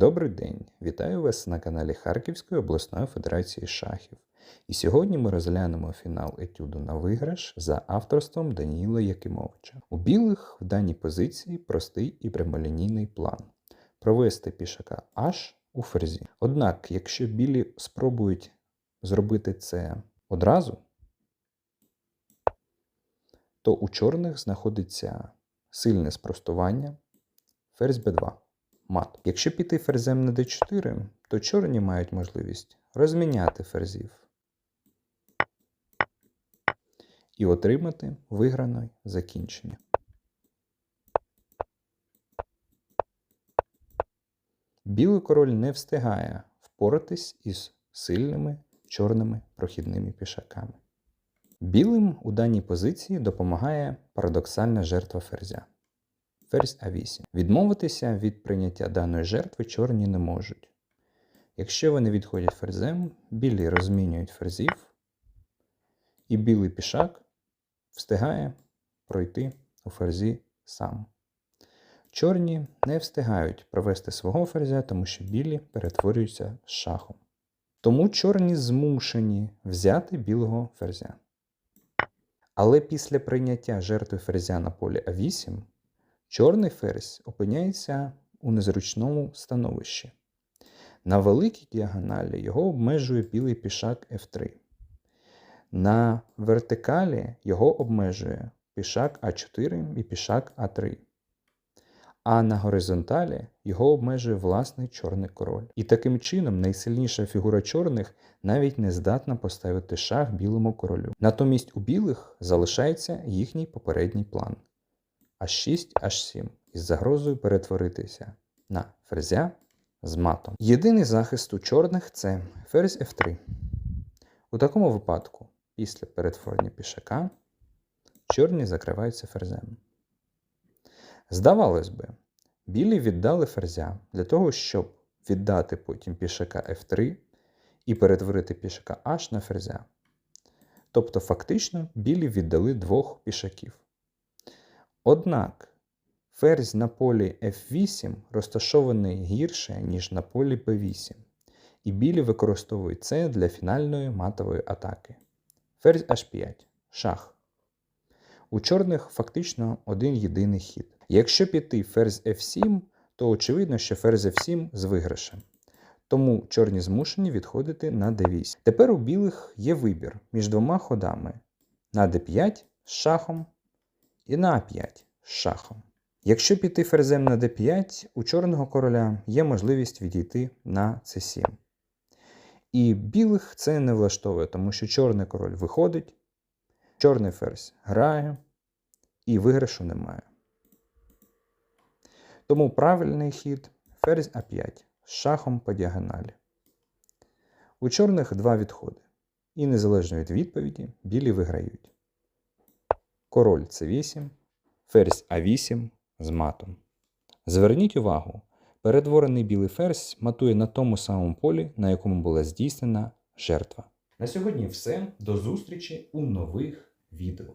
Добрий день! Вітаю вас на каналі Харківської обласної федерації шахів. І сьогодні ми розглянемо фінал етюду на виграш за авторством Даніїла Якимовича. У білих в даній позиції простий і прямолінійний план провести пішака H у ферзі. Однак, якщо білі спробують зробити це одразу, то у чорних знаходиться сильне спростування ферзь b2 мат. Якщо піти ферзем на d4, то чорні мають можливість розміняти ферзів і отримати вигране закінчення. Білий король не встигає впоратись із сильними чорними прохідними пішаками. Білим у даній позиції допомагає парадоксальна жертва ферзя. Ферзь А8. Відмовитися від прийняття даної жертви чорні не можуть. Якщо вони відходять ферзем, білі розмінюють ферзів, і білий пішак встигає пройти у ферзі сам. Чорні не встигають провести свого ферзя, тому що білі перетворюються з шахом. Тому чорні змушені взяти білого ферзя. Але після прийняття жертви ферзя на полі А8 чорний ферзь опиняється у незручному становищі. На великій діагоналі його обмежує білий пішак F3. На вертикалі його обмежує пішак А4 і пішак А3. А на горизонталі його обмежує власний чорний король. І таким чином найсильніша фігура чорних навіть не здатна поставити шах білому королю. Натомість у білих залишається їхній попередній план H6, H7 із загрозою перетворитися на ферзя з матом. Єдиний захист у чорних це ферзь F3. У такому випадку, після перетворення пішака, чорні закриваються ферзем. Здавалось би, білі віддали ферзя для того, щоб віддати потім пішака F3 і перетворити пішака H на ферзя. Тобто, фактично, білі віддали двох пішаків. Однак ферзь на полі F8 розташований гірше, ніж на полі P8, і білі використовують це для фінальної матової атаки. Ферзь H5 шах. У чорних фактично один єдиний хід. Якщо піти ферзь F7, то очевидно, що ферзь F7 з виграшем. Тому чорні змушені відходити на d8. Тепер у білих є вибір між двома ходами на d5 з шахом і на А5 з шахом. Якщо піти ферзем на d5, у чорного короля є можливість відійти на c7. І білих це не влаштовує, тому що чорний король виходить, чорний ферзь грає, і виграшу немає. Тому правильний хід ферзь А5 з шахом по діагоналі. У чорних два відходи. І незалежно від відповіді, білі виграють. Король С8, ферзь А8 з матом. Зверніть увагу, перетворений білий ферзь матує на тому самому полі, на якому була здійснена жертва. На сьогодні все. До зустрічі у нових відео.